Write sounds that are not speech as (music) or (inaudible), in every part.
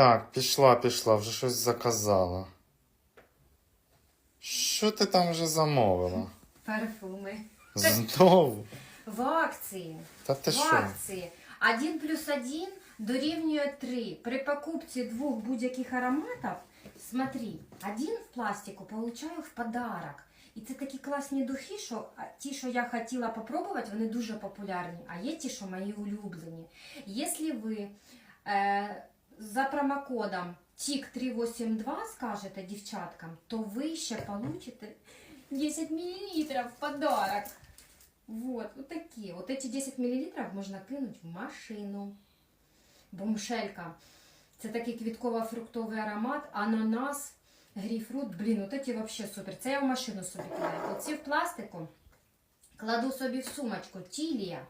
Так, пішла, пішла, вже щось заказала. Що ти там вже замовила? Парфуми. Знову? В акції. Та ти в що? акції. 1 плюс 1 дорівнює 3. При покупці двох будь-яких ароматів, смотри, один в пластику получаю в подарок. І це такі класні духи, що а, ті, що я хотіла попробувати, вони дуже популярні. А є ті, що мої улюблені. Якщо ви е, за промокодом TIK382 скажете дівчаткам, то ви ще получите 10 мл в подарок. Вот, вот такие. Вот эти 10 мл можна кинуть в машину. Бомшелька. Це такий квітково-фруктовий аромат, ананас, грейпфрут. Блін, от ці вообще супер. Це я в машину собі кидаю. Оці в пластику кладу собі в сумочку. Тілія.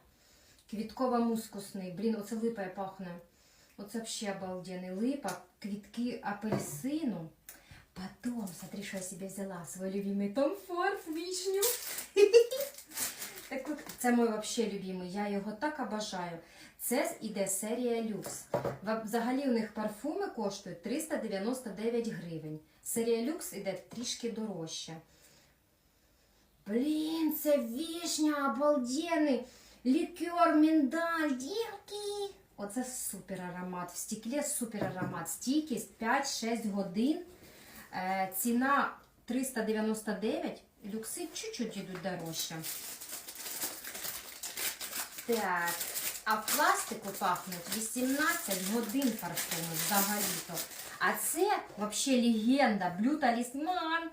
Квітково-мускусний. Блін, оце липа пахне. Оце вообще обалденный. Липа, квітки апельсину. Потом, смотри, что я себе взяла. Свой любимый Том Форд, вишню. (laughs) Це мій вообще любимий, я його так обожаю. Це іде серія люкс. Взагалі у них парфуми коштують 399 гривень. Серія люкс іде трішки дорожче. Блін, це вишня, обалденний. Лікер, миндаль, дівки. Оце супер аромат. В стеклі супер аромат. Стійкість 5-6 годин. Е, ціна 399. Люкси чуть-чуть йдуть дорожче. Так. А в пластику пахнуть 18 годин парфуми взагалі-то. А це взагалі легенда. Блю талісман.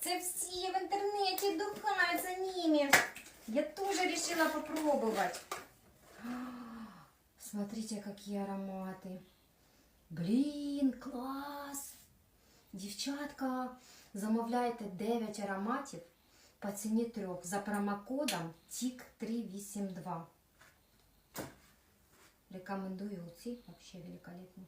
Це всі в інтернеті духаються ними. Я тоже решила попробовать. Смотрите, какие ароматы. Блін, клас! Дівчатка, замовляйте 9 ароматів по ціні 3 за промокодом TIK382. Рекомендую оці, вообще великолепні.